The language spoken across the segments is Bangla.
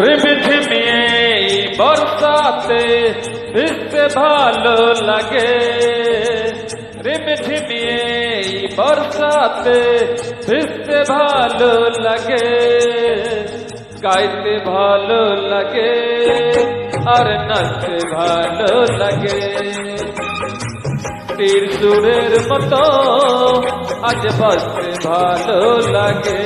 রিমঝিমিয়ে বর্ষাতে ভিজতে ভালো লাগে রিমঝিমিয়ে বর্ষাতে ভালো লাগে, গাইতে ভালো লাগে আর নাচতে ভালো লাগে। তীর সুরের মতো আজ বাজতে ভালো লাগে।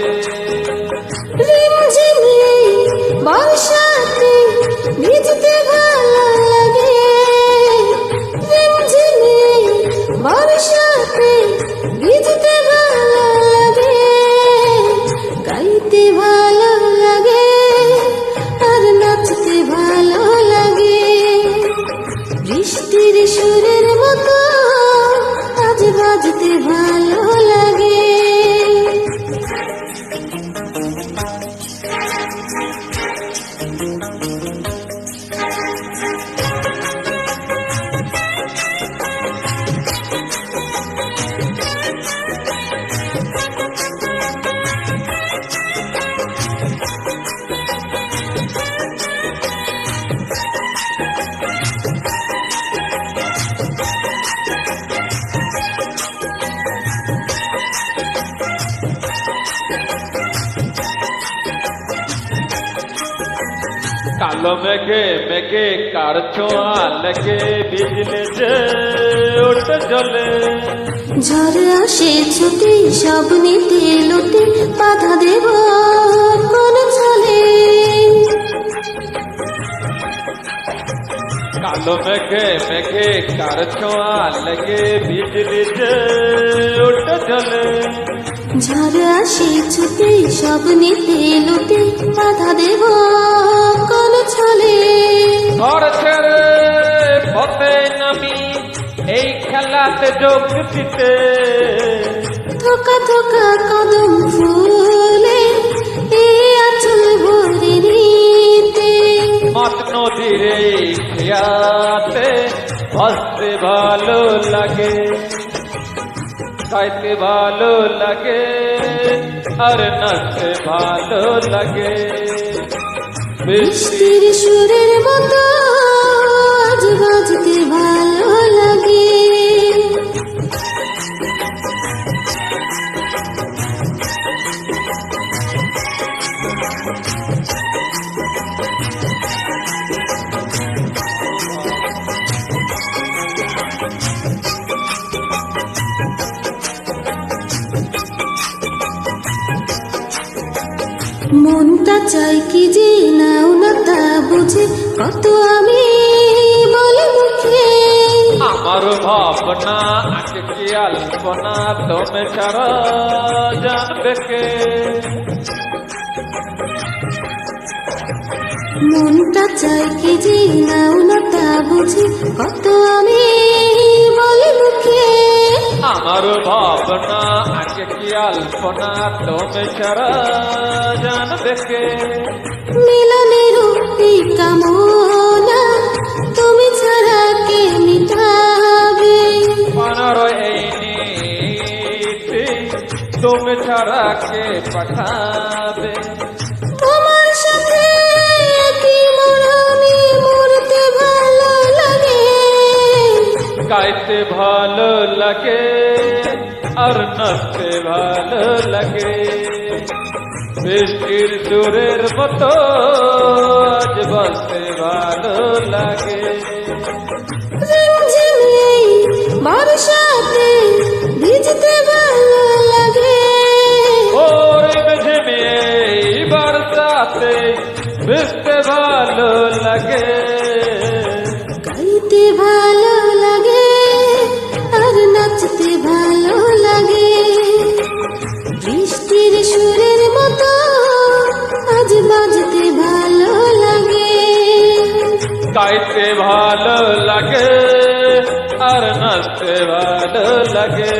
কালো মেঘে মেঘে কার ছোঁয়া লেগে বিজলে যে উঠ জলে ঝড় আসে ছুটে সব নিতে লুটে বাধা দেব কোন ছলে। কালো মেঘে মেঘে কার ছোঁয়া লেগে বিজলে যে জলে ঝড় আসে ছুটে সব নিতে লুটে বাধা দেব কোন ছলে। ঘর ছেড়ে পথে নামি এই খেলাতে যোগ দিতে। থোকা থোকা কদম ফুলে এই আচল ভরে নিতে। মত নদীর খেয়াতে ভালো লাগে। গাইতে ভালো লাগে আর নাচতে ভালো লাগে। বৃষ্টি বৃষ্টির সুরের মতো চাই কি যে নাও না তা বুঝে কত আমি বলে মুখে। আমার ভাবনা আজকে কি আলপনা তুমি ছাড়া জানবে কে মনটা চাই কি যে নাও না তা বুঝে কত আমি বলে মুখে। আমার কি আলপনা তুমি ছাড়া জানবে কে মিলনের এই কামনা তুমি ছাড়া কে মিটাবে? পনেরো এই নীতি তুমি ছাড়া কে পাঠাবে? তোমার সাথে মরণে মরতে ভালো লাগে। গাইতে ভালো লাগে। আর নাচতে ভালো লাগে। বৃষ্টির সুরের মতো আজ বাঁচতে ভালো লাগে। ঝিমঝিমে গাইতে ভালো লাগে আর নাচতে ভালো লাগে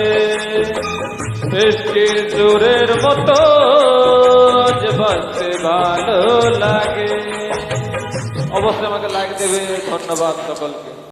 সৃষ্টির জোরের মতো বাঁচতে ভালো লাগে অবশ্যই আমাকে লাইক দেবে, ধন্যবাদ সকলকে।